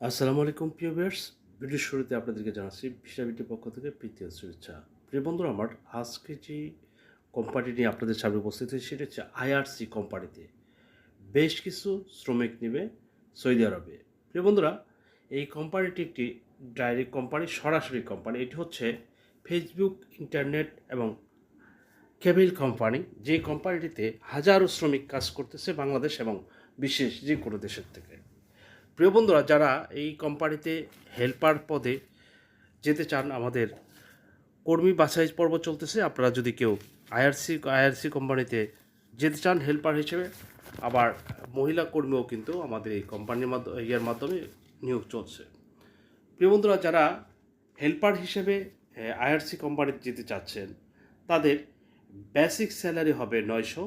আসসালামু আলাইকুম, প্রিয় ভিউয়ার্স। ভিডিওর শুরুতে আপনাদেরকে জানাচ্ছি ভিসাবিটির পক্ষ থেকে প্রীতীয় শুভেচ্ছা। প্রিয় বন্ধুরা, আমার আজকে যে কোম্পানি নিয়ে আপনাদের সামনে উপস্থিত হয়েছে, সেটা হচ্ছে আইআরসি কোম্পানিতে বেশ কিছু শ্রমিক নেবে সৌদি আরবে। প্রিয় বন্ধুরা, এই কোম্পানিটি একটি ডাইরেক্ট কোম্পানি সরাসরি কোম্পানি এটি হচ্ছে ফেসবুক ইন্টারনেট এবং কেবিল কোম্পানি যে কোম্পানিটিতে হাজারো শ্রমিক কাজ করতেছে বাংলাদেশ এবং বিশেষ যে কোনো দেশের থেকে। প্রিয় বন্ধুরা, যারা এই কোম্পানিতে হেল্পার পদে যেতে চান, আমাদের কর্মী বাছাই পর্ব চলতেছে। আপনারা যদি কেউ আইআরসি আইআরসি কোম্পানিতে যেতে চান, হেল্পার হিসেবে, আবার মহিলা কর্মীও কিন্তু আমাদের এই কোম্পানির মাধ্যমে ইয়ার মাধ্যমে নিয়োগ চলছে। প্রিয় বন্ধুরা, যারা হেল্পার হিসেবে আইআরসি কোম্পানিতে যেতে চাচ্ছেন, তাদের বেসিক স্যালারি হবে নয়শো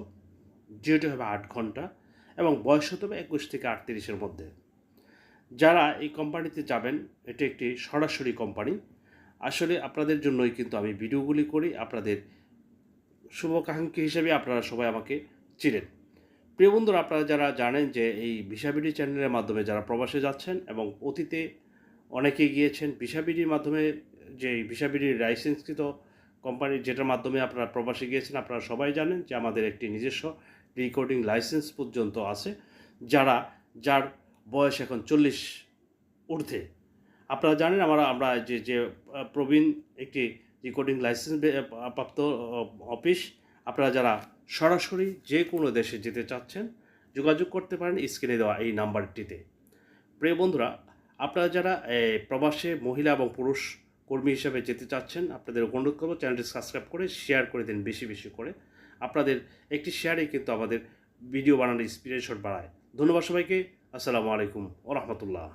ডিউটি হবে আট ঘণ্টা, এবং বয়স হতে হবে একুশ থেকে আটত্রিশের মধ্যে। যারা এই কোম্পানিতে যাবেন, এটি একটি সরাসরি কোম্পানি আসলে আপনাদের জন্যই কিন্তু আমি ভিডিওগুলি করি, আপনাদের শুভকাঙ্ক্ষী হিসেবে আপনারা সবাই আমাকে চিনেন। প্রিয় বন্ধুরা, আপনারা যারা জানেন যে এই ভিসাবিডি চ্যানেলের মাধ্যমে যারা প্রবাসে যাচ্ছেন এবং অতীতে অনেকে গিয়েছেন ভিসাবিডির মাধ্যমে যে ভিসাবিডির লাইসেন্সকৃত কোম্পানি যেটার মাধ্যমে আপনারা প্রবাসে গিয়েছেন, আপনারা সবাই জানেন যে আমাদের একটি নিজস্ব রেকর্ডিং লাইসেন্স পর্যন্ত আছে, যারা, যার বয়স এখন চল্লিশ ঊর্ধ্বে। আপনারা জানেন আমরা আমরা যে যে প্রবীণ একটি রেকর্ডিং লাইসেন্স প্রাপ্ত অফিস আপনারা যারা সরাসরি যে কোনো দেশে যেতে চাচ্ছেন, যোগাযোগ করতে পারেন স্ক্রিনে দেওয়া এই নাম্বারটিতে। প্রিয় বন্ধুরা, আপনারা যারা প্রবাসে মহিলা এবং পুরুষ কর্মী হিসাবে যেতে চাচ্ছেন, আপনাদের অনুরোধ করব চ্যানেলটি সাবস্ক্রাইব করে শেয়ার করে দিন বেশি বেশি করে। আপনাদের একটি শেয়ারে কিন্তু আমাদের ভিডিও বানানোর ইন্সপিরেশন বাড়ায়। ধন্যবাদ সবাইকে। আসসালামু আলাইকুম ও রহমতুল্লাহ।